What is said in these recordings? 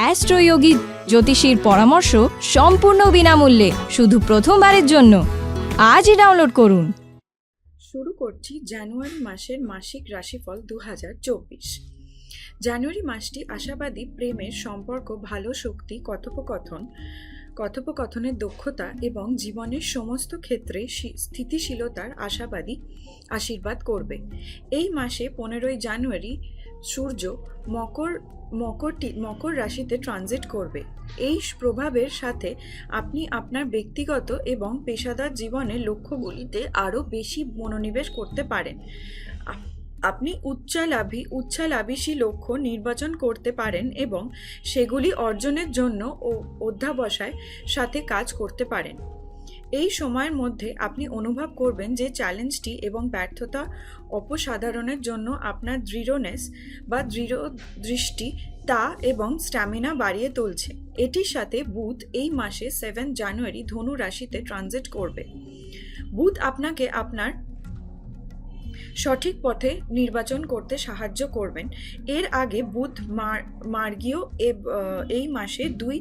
অ্যাস্ট্রোয়োগী জ্যোতিষীর পরামর্শ সম্পূর্ণ বিনামূল্যে, শুধু প্রথমবারের জন্য। আজই ডাউনলোড করুন। শুরু করছি জানুয়ারি মাসের মাসিক রাশিফল দু হাজার চব্বিশ। জানুয়ারি মাসটি আশাবাদী, প্রেমের সম্পর্ক, ভালো শক্তি, কথোপকথন, কথোপকথনের দক্ষতা এবং জীবনের সমস্ত ক্ষেত্রে স্থিতিশীলতার আশাবাদী আশীর্বাদ করবে। এই মাসে পনেরোই জানুয়ারি সূর্য মকর, মকরটি, মকর রাশিতে ট্রানজিট করবে। এই প্রভাবের সাথে আপনি আপনার ব্যক্তিগত এবং পেশাদার জীবনের লক্ষ্যগুলিতে আরও বেশি মনোনিবেশ করতে পারেন। আপ- আপনি উচ্চালাভী উচ্চালাভিসী লক্ষ্য নির্বাচন করতে পারেন এবং সেগুলি অর্জনের জন্য ও অধ্যাবসায় সাথে কাজ করতে পারেন। এই সময়ের মধ্যে আপনি অনুভব করবেন যে চ্যালেঞ্জটি এবং ব্যর্থতা অপসাধারণের জন্য আপনার দৃঢ়নেস বা দৃঢ় দৃষ্টি, তা এবং স্ট্যামিনা বাড়িয়ে তুলছে। এটির সাথে বুধ এই মাসে সেভেন জানুয়ারি ধনু রাশিতে ট্রানজিট করবে। বুধ আপনাকে আপনার সঠিক পথে নির্বাচন করতে সাহায্য করবেন। এর আগে বুধ মার, মার্গীয় এই মাসে দুই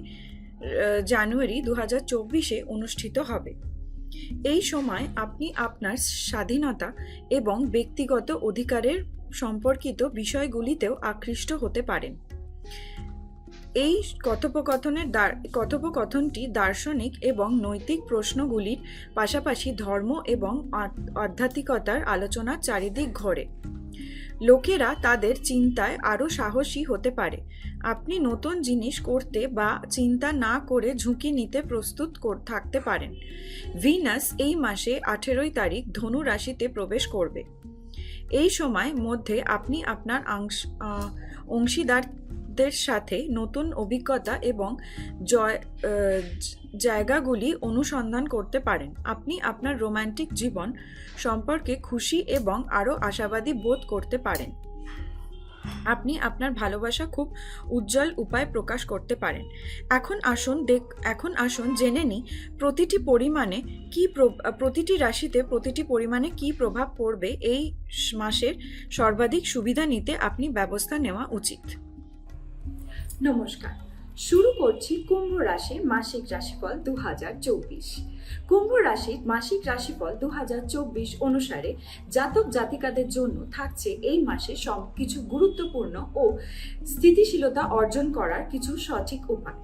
জানুয়ারি দু হাজার চব্বিশে অনুষ্ঠিত হবে। এই সময় আপনি আপনার স্বাধীনতা এবং ব্যক্তিগত অধিকারের সম্পর্কিত বিষয়গুলিতেও আকৃষ্ট হতে পারেন। এই কথোপকথনের কথোপকথনটি দার্শনিক এবং নৈতিক প্রশ্নগুলির পাশাপাশি ধর্ম এবং আধ- আধ্যাত্মিকতার আলোচনার চারিদিক ঘোরে। লোকেরা তাদের চিন্তায় আরও সাহসী হতে পারে। আপনি নতুন জিনিস করতে বা চিন্তা না করে ঝুঁকি নিতে প্রস্তুত থাকতে পারেন। ভিনাস এই মাসে আঠেরোই তারিখ ধনু রাশিতে প্রবেশ করবে। এই সময় মধ্যে আপনি আপনার আংশ অংশীদারদের সাথে নতুন অভিজ্ঞতা এবং জয় জায়গাগুলি অনুসন্ধান করতে পারেন। আপনি আপনার রোমান্টিক জীবন সম্পর্কে খুশি এবং আরও আশাবাদী বোধ করতে পারেন। আপনি আপনার ভালোবাসা খুব উজ্জ্বল উপায় প্রকাশ করতে পারেন। এখন আসুন দেখ, এখন আসুন জেনে নিই প্রতিটি পরিমাণে কি প্র- প্রতিটি রাশিতে প্রতিটি পরিমাণে কি প্রভাব পড়বে এই মাসের সর্বাধিক সুবিধা নিতে আপনি ব্যবস্থা নেওয়া উচিত। নমস্কার। শুরু করছি কুম্ভ রাশির মাসিক রাশিফল দু হাজার চব্বিশ। কুম্ভ রাশির মাসিক রাশিফল দু হাজার চব্বিশ অনুসারে জাতক জাতিকাদের জন্য থাকছে এই মাসে সব কিছু গুরুত্বপূর্ণ ও স্থিতিশীলতা অর্জন করার কিছু সঠিক উপায়।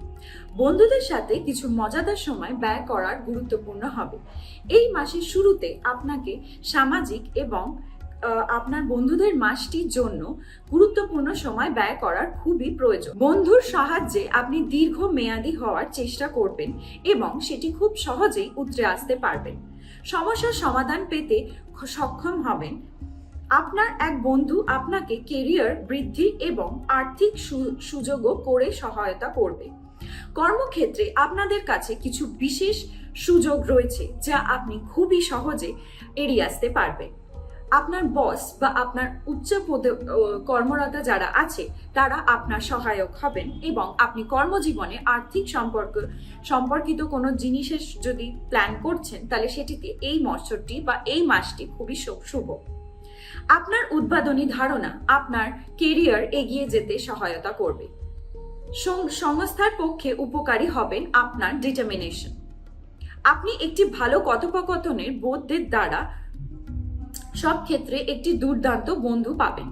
বন্ধুদের সাথে কিছু মজাদার সময় ব্যয় করার গুরুত্বপূর্ণ হবে। এই মাসের শুরুতে আপনাকে সামাজিক এবং আপনার বন্ধুদের মাসটির জন্য গুরুত্বপূর্ণ সময় ব্যয় করার খুবই প্রয়োজন। বন্ধুর সাহায্যে আপনি দীর্ঘ মেয়াদী হওয়ার চেষ্টা করবেন এবং সেটি খুব সহজেই উতরে আসতে পারবেন। সমস্যার সমাধান পেতে সক্ষম হবেন। আপনার এক বন্ধু আপনাকে কেরিয়ার বৃদ্ধি এবং আর্থিক সুযোগও করে সহায়তা করবে। কর্মক্ষেত্রে আপনাদের কাছে কিছু বিশেষ সুযোগ রয়েছে যা আপনি খুবই সহজে এড়িয়ে আসতে পারবেন। আপনার বস বা আপনার উচ্চ পদে কর্মরতা যারা আছে, তারা আপনার সহায়ক হবেন এবং আপনি কর্মজীবনে আর্থিক সম্পর্ক, সম্পর্কিত কোনো জিনিসের যদি প্ল্যান করছেন, তাহলে সেটিতে এই মৎসরটি বা এই মাসটি খুবই শুভ। আপনার উদ্ভাবনী ধারণা আপনার কেরিয়ার এগিয়ে যেতে সহায়তা করবে। সংস্থার পক্ষে উপকারী হবেন আপনার ডিটারমিনেশন আপনি একটি ভালো কথোপকথনের বোধদের দ্বারা সব ক্ষেত্রে একটি দুর্দান্ত বন্ধু পাবেন।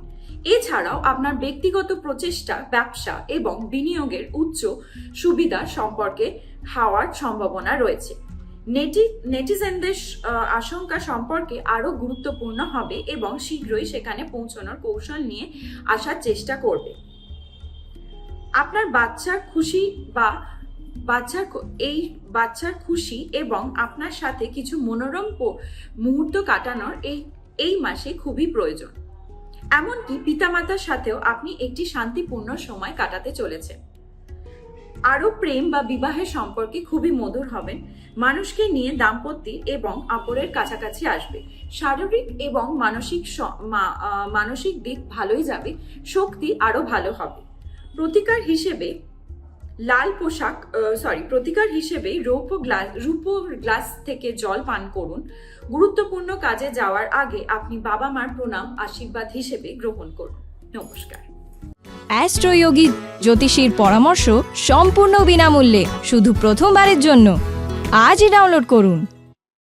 এছাড়াও আপনার ব্যক্তিগত প্রচেষ্টা, ব্যবসা এবং বিনিয়োগের উচ্চ সুবিধা সম্পর্কে হওয়ার সম্ভাবনা রয়েছে। নেটি, নেটিজেনদের আশঙ্কা সম্পর্কে আরও গুরুত্বপূর্ণ হবে এবং শীঘ্রই সেখানে পৌঁছানোর কৌশল নিয়ে আসার চেষ্টা করবে। আপনার বাচ্চার খুশি বা বাচ্চার এই বাচ্চার খুশি এবং আপনার সাথে কিছু মনোরম মুহূর্ত কাটানোর এই এই মাসে খুবই প্রয়োজন। এমনকি পিতামাতার সাথেও আপনি একটি শান্তিপূর্ণ সময় কাটাতে চলেছেন। আরও প্রেম বা বিবাহের সম্পর্কে খুবই মধুর হবেন, মানুষকে নিয়ে দাম্পত্যের এবং আপরের কাছাকাছি আসবে। শারীরিক এবং মানসিক মানসিক দিক ভালোই যাবে, শক্তি আরও ভালো হবে। প্রতিকার হিসেবে লাল পোশাক সরি প্রতিকার হিসেবে রৌপ্য গ্লাস রূপো গ্লাস থেকে জল পান করুন। গুরুত্বপূর্ণ কাজে যাওয়ার আগে আপনি বাবা মার প্রণাম, আশীর্বাদ হিসেবে গ্রহণ করুন। নমস্কার। অ্যাস্ট্রোয়োগী জ্যোতিষীর পরামর্শ সম্পূর্ণ বিনামূল্যে, শুধু প্রথমবারের জন্য। আজই ডাউনলোড করুন।